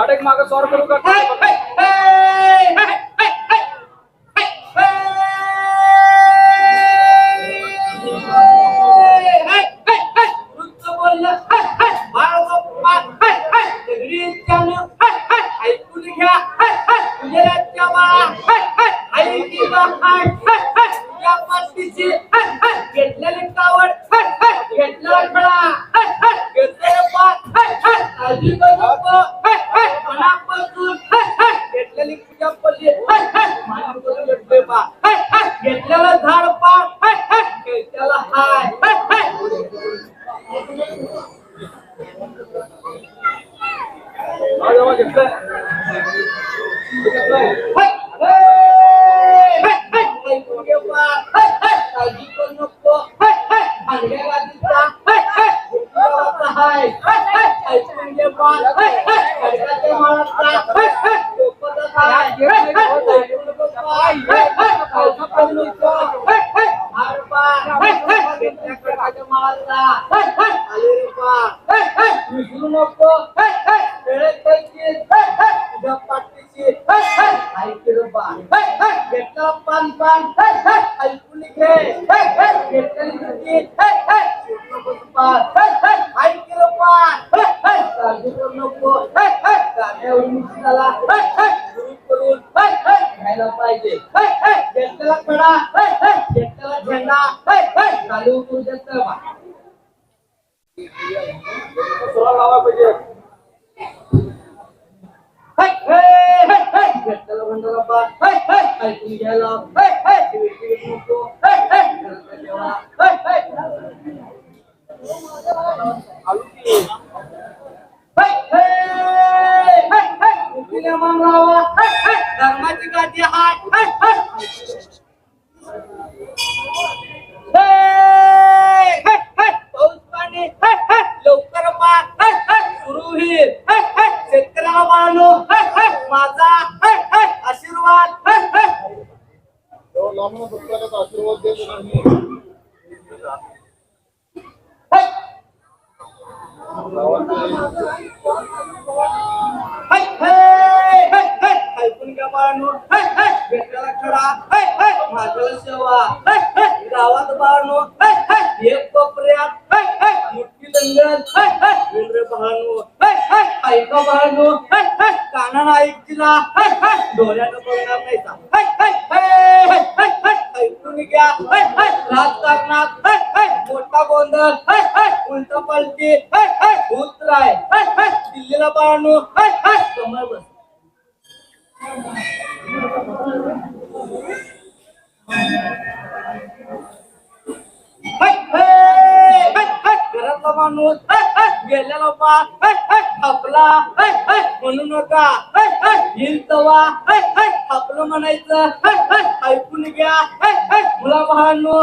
आठ एक मागे सौ रुपये Look at that. Look at that. ऐकून घ्यायला धर्माची गाठी हाय पाऊस पाणी लवकर सुरू होईल शेतकऱ्याला मानो माझा आशीर्वाद ब्राह्मण भक्ताला आशीर्वाद देत नाही ऐकून का बाळांनो भेटायला खडा माझ्याला सेवा गावात बाळांनो एक कोपऱ्यात मोठी लंगण इंद्र बाळांनो ऐका कानाला ऐक डोळ्यानं पलटी उतराय दिल्लीला बाळणू कमळ बस घरातला माणूस गेलेला पा आपला म्हणू नका हिंतवा आपलं म्हणायचं ऐकून घ्या मुला बहाणू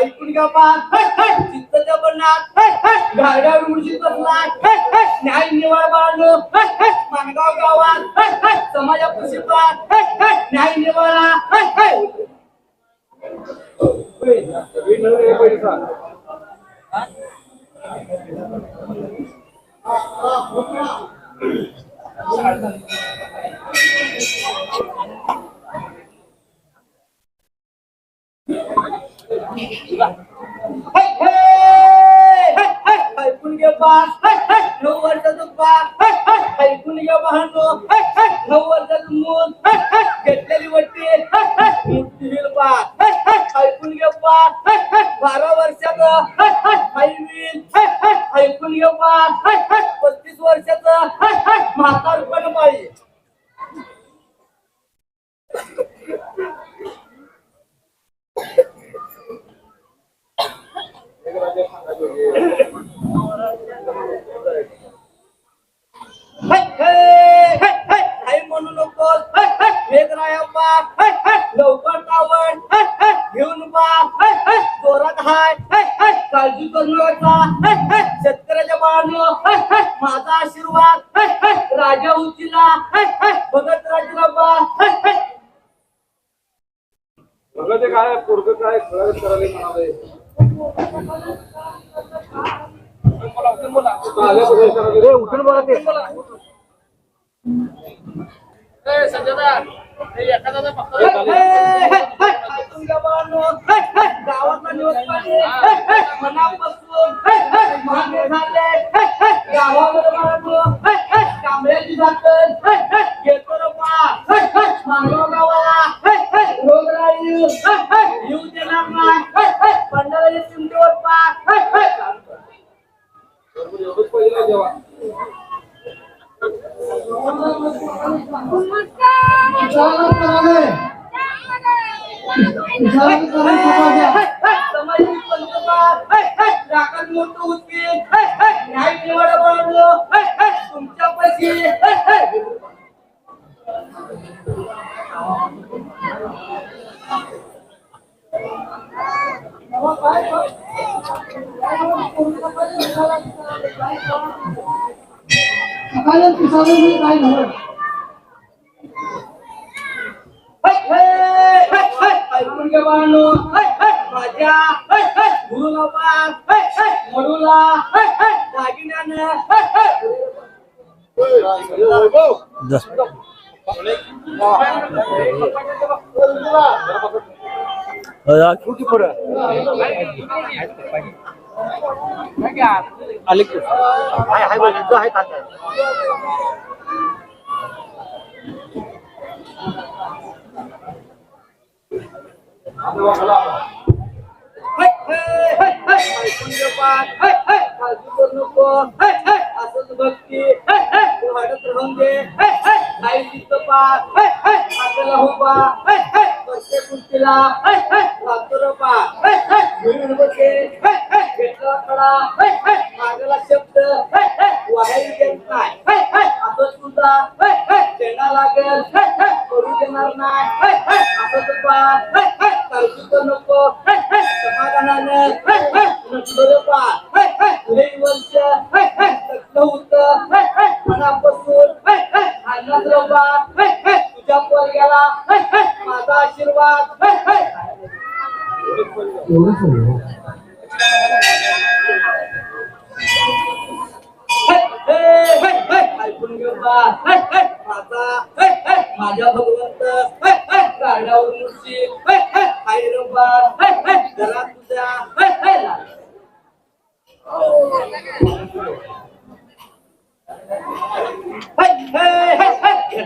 ऐकून का पाहत चित्तच्या बन्नात घाडगाव मुळशी बसला न्याय निवाळ बाळलो मानगाव गावात समाजा प्रसिद्धात न्याय निवाळा पैसा बघा ते काय पोरग काय खेळत करायला म्हणाले उठून बोला ते. गावातला समाजाची पंचमार राखण मोठं होतील न्याय निवड बनवलं तुमच्या पैकी ऐकून घे बाळांनो. माझ्या गुरुबाबा मडूला दागिन्यानं ऐकून घे बाळ. काळजी करू नको असंच भक्ती वाढत राहून दे आई तिथं बाळ आपल्याला हो बा प्रत्येक गोष्टीला लागतो रे बा घेऊन बसे घेतला खडा मागला शब्द वाहायला देत नाही असं तुझा देणार लागेल करू देणार नाही असं बा करू नको समाधानानं लई वर्ष होतं मनापासून आनंद रे बा तुझ्या पोरग्याला माझा आशीर्वाद ऐकून घेऊ बा माझा माझ्या भगवंत गाड्यावर मुशी आई रे बा घरात तुझ्या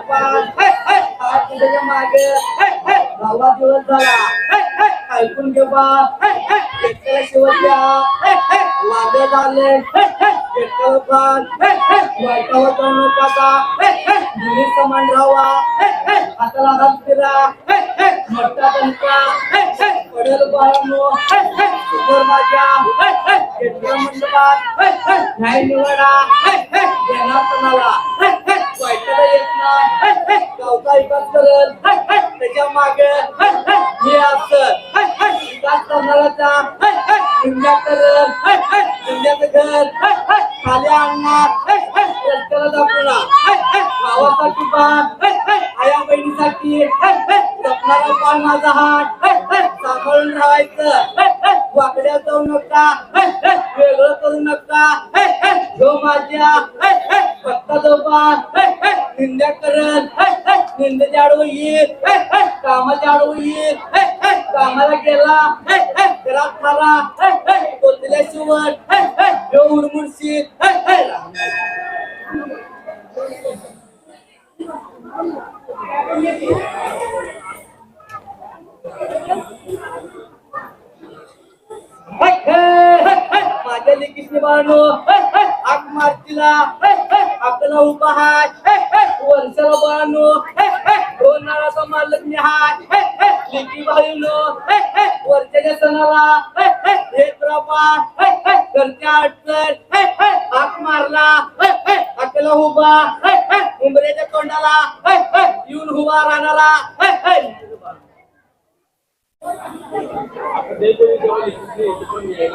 पार समान वेळ ऐकून घेऊ बा शेवटच्या वाद झाले वाईटावर जाऊ नका मुली समान राहावा हाताला हात फिरा मोठा त्यांचा पडेल बाळांनो सुंदर माझ्या शेतकरी मंडपात न्याय निवडा देणार कोणाला वाईटाला येत नाही गावचा विकास करल त्याच्यामागे मी असं विकास करणाराचा करल घर खाली आणणार रस्त्याला दाखवणार गावासाठी पान आया बहिणीसाठी जपणारा पान माझा हात सांभाळून राहायचं वाकड्या जाऊ नका वेगळं करू नका जो माझ्या फक्त जो निंद्या करल निंदेच्या आडवं येईल कामाच्या आडवं येईल कामाला गेला. घरात खाला बोललेल्या शिवट ह्यो उडमुडशील हाय वर्षाला बाळनो दोन मालक मी हाय लेकी बाळीनो वर्षाच्या सणाला एक रापा घरच्या अडचण हाक मारला आपल्याला उभा उंबऱ्याच्या तोंडाला येऊन उभा राहणारा ते